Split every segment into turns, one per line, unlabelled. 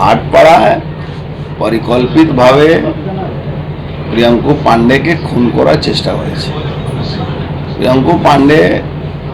ভাটপাড়ায় পরিকল্পিতভাবে প্রিয়াঙ্কু পাণ্ডেকে খুন করার চেষ্টা হয়েছে প্রিয়াঙ্কু পাণ্ডে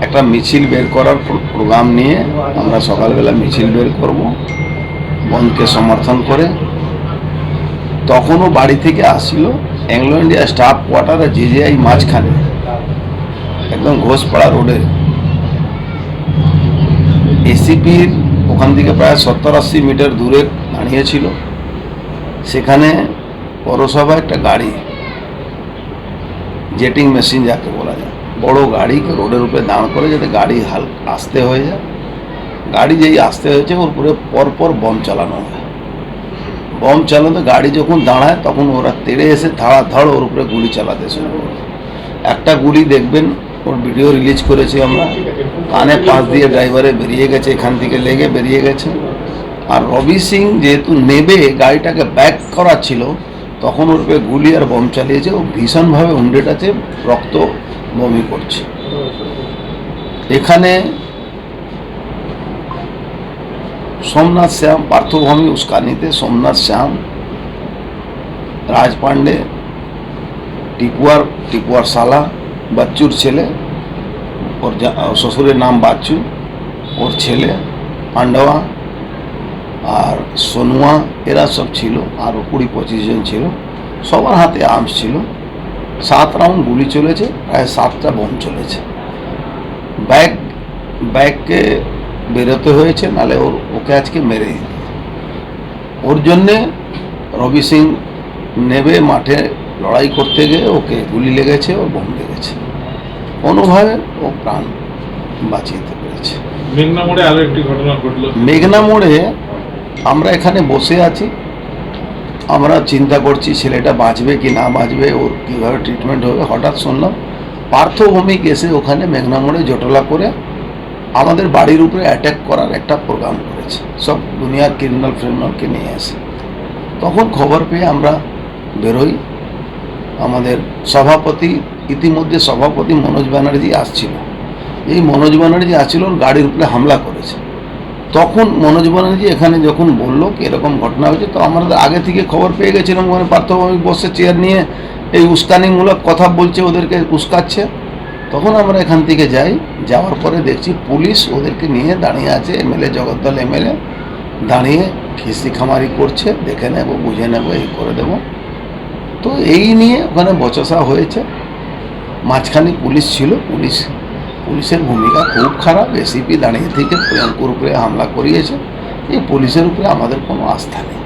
একটা মিছিল বের করার প্র- প্রোগ্রাম নিয়ে আমরা সকালবেলা মিছিল বের করব, বনকে সমর্থন করে। তখনও বাড়ি থেকে আসছিল অ্যাংলো ইন্ডিয়া স্টাফ কোয়ার্টারে জিজিআই মাঝখানে, একদম ঘোষপাড়া রোডে। এসিপির ওখান থেকে প্রায় সত্তর আশি মিটার দূরে দাঁড়িয়েছিল। সেখানে পৌরসভা একটা গাড়ি, জেটিং মেশিন যাকে বলা যায়, বড় গাড়িকে রোডের উপরে দাঁড় করে যাতে গাড়ি হাল, আসতে হয়ে যায়। গাড়ি যেই আসতে হয়েছে, ওর উপরে পরপর বম চালানো হয়। বম চালানো গাড়ি যখন দাঁড়ায়, তখন ওরা তেড়ে এসে ধাড়াধড় ওর উপরে গুলি চালাতে শুরু একটা গুলি দেখবেন, ওর ভিডিও রিলিজ করেছি আমরা। কানে পাশ দিয়ে ড্রাইভারে বেরিয়ে গেছে, এখান থেকে লেগে বেরিয়ে গেছে। আর রবি সিং যেহেতু নেবে, গাড়িটাকে ব্যাক করা ছিল, তখন ওর গুলি আর বম চালিয়েছে। ও ভীষণভাবে উন্ডেট আছে, রক্ত বমি করছে। এখানে সোমনাথ শ্যাম, পার্থভূমি উস্কানিতে সোমনাথ শ্যাম, রাজ পান্ডে টিপুয়ার টিপুয়ার সালা, বাচ্চুর ছেলে ওর যা- শ্বশুরের নাম বাচ্চু, ওর ছেলে পান্ডবা আর সোনুয়া, এরা সব ছিল আরও কুড়ি পঁচিশ জন ছিল, সবার হাতে আর্মস ছিল। সাত রাউন্ড গুলি চলেছে, প্রায় সাতটা বোম চলেছে। ব্যাগ, ব্যাগকে বেরোতে হয়েছে, নালে ওর, ওকে আজকে মেরে ওর জন্যে রবি সিং নেবে মাঠে লড়াই করতে গিয়ে ওকে গুলি লেগেছে ও বোম লেগেছে। কোনোভাবে ও প্রাণ বাঁচিয়ে পেরেছে।
মেঘনা মোড়ে আরও একটি ঘটনা ঘটলো।
মেঘনা মোড়ে আমরা এখানে বসে আছি। আমরা চিন্তা করছি ছেলেটা বাঁচবে কি না বাঁচবে ওর কীভাবে ট্রিটমেন্ট হবে? হঠাৎ শুনলাম পার্থভূমিক এসে ওখানে মেঘনা মোড়ে জটলা করে আমাদের বাড়ির উপরে অ্যাটাক করার একটা প্রোগ্রাম করেছে। সব দুনিয়ার ক্রিমিনাল ফ্রিমিনালকে নিয়ে আসে তখন খবর পেয়ে আমরা বেরোই। আমাদের সভাপতি ইতিমধ্যে সভাপতি মনোজ ব্যানার্জি আসছিল। এই মনোজ ব্যানার্জি আসছিল, গাড়ির উপরে হামলা করেছে। তখন মনোজ ব্যানার্জি এখানে যখন বলল কি এরকম ঘটনা হয়েছে, তো আমরা আগে থেকে খবর পেয়ে গেছিলাম ওখানে পার্থভূমিক বসে চেয়ার নিয়ে, এই উস্কানিমূলক কথা বলছে, ওদেরকে উস্কাচ্ছে। তখন আমরা এখান থেকে যাই, যাওয়ার পরে দেখছি পুলিশ ওদেরকে নিয়ে দাঁড়িয়ে আছে, এমএলএ, জগদ্দল এমএলএ। দাঁড়িয়ে খিস্তি খামারি করছে, দেখে নেব, বুঝে নেব, এই করে দেব। তো এই নিয়ে ওখানে বচসা হয়েছে। মাঝখানে পুলিশ ছিল পুলিশ পুলিশের ভূমিকা খুব খারাপ। এসিপি দাঁড়িয়ে থেকে প্রিয়াঙ্কুর উপরে হামলা করিয়েছে। এই পুলিশের উপরে আমাদের কোনো আস্থা নেই।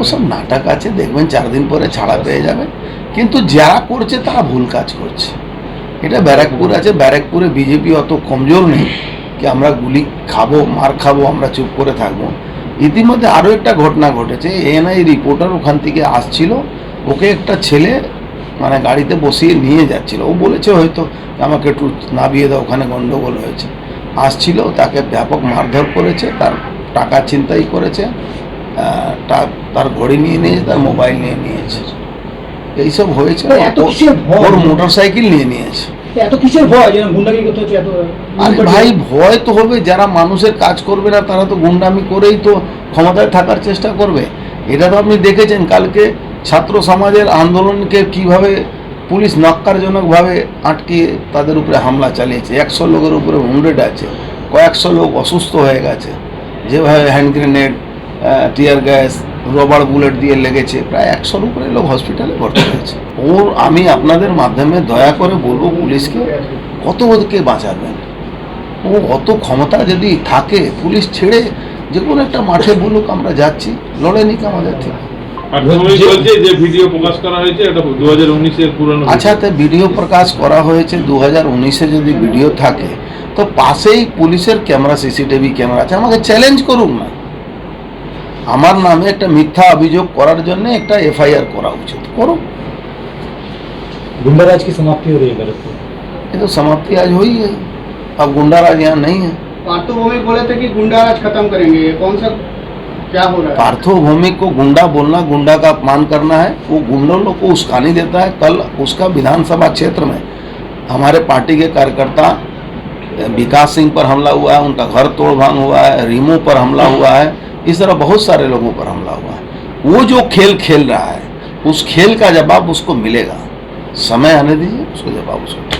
ওসব নাটক আছে দেখবেন চার দিন পরে ছাড়া পেয়ে যাবে। কিন্তু যারা করছে তারা ভুল কাজ করছে। এটা ব্যারাকপুর আছে ব্যারাকপুরে বিজেপি অত কমজোর নেই কি আমরা গুলি খাব মার খাব আমরা চুপ করে থাকব। ইতিমধ্যে আরও একটা ঘটনা ঘটেছে এএনআই রিপোর্টার ওখান থেকে আসছিল ওকে একটা ছেলে মানে গাড়িতে বসিয়ে নিয়ে যাচ্ছিল। ও বলেছে হয়তো আমাকে একটু নামিয়ে দাও ওখানে গন্ডগোল হয়েছে। আসছিল তাকে ব্যাপক মারধর করেছে তার টাকা চিন্তাই করেছে তার ঘড়ি নিয়ে নিয়েছে তার মোবাইল নিয়ে নিয়েছে। এইসব হয়েছে। ওর মোটর সাইকেল নিয়ে নিয়েছে। ভাই ভয় তো হবে যারা মানুষের কাজ করবে না তারা তো গুন্ডামি করেই তো ক্ষমতায় থাকার চেষ্টা করবে। এটা তো আপনি দেখেছেন কালকে ছাত্র সমাজের আন্দোলনকে কীভাবে পুলিশ নক্কারজনকভাবে আটকে তাদের উপরে হামলা চালিয়েছে, একশো লোকের উপরে উন্ডেড আছে, কয়েকশো লোক অসুস্থ হয়ে গেছে, যেভাবে hand grenade tear gas rubber bullet দিয়ে লেগেছে, প্রায় একশোর উপরে লোক হসপিটালে ভর্তি হয়েছে। ওর আমি আপনাদের মাধ্যমে দয়া করে বলব পুলিশকে, কত ওদেরকে বাঁচাবেন? ও অত ক্ষমতা যদি থাকে, পুলিশ ছেড়ে যে কোনো একটা মাঠে বলুক আমরা যাচ্ছি, লড়ে নিক আমাদের থেকে।
প্রাথমিক বলছে যে ভিডিও প্রকাশ করা হয়েছে এটা দু হাজার উনিশের পুরনো
আচ্ছা তো ভিডিও প্রকাশ করা হয়েছে দু হাজার উনিশে যদি ভিডিও থাকে তো পাশেই পুলিশের ক্যামেরা সিসিটিভি ক্যামেরা আছে আমাকে চ্যালেঞ্জ করুক না আমার নামে একটা মিথ্যা অভিযোগ করার জন্য একটা এফআইআর করা উচিত করুক
गुंडाराज की समाप्ति हो रही है भरतपुर
ये तो समाप्ति आज हुई है अब गुंडा राज यहाँ नहीं है
पार्थो भौमिक बोले थे कि गुंडा राज खत्म करेंगे ये कौन सा क्या हो रहा है?
पार्थो भौमिक को गुंडा बोलना, गुंडा का अपमान करना है, वो गुंडों लोग को उस्कानी देता है। कल उसका विधानसभा क्षेत्र में हमारे पार्टी के कार्यकर्ता, विकास सिंह पर हमला हुआ है, उनका घर तोड़ भाँग हुआ है, रीमो पर हमला हुआ है, इस तरह बहुत सारे लोगों पर हमला हुआ है। वो जो खेल खेल रहा है, उस खेल का जवाब उसको मिलेगा। समय आने दीजिए, उसको जवाब उसको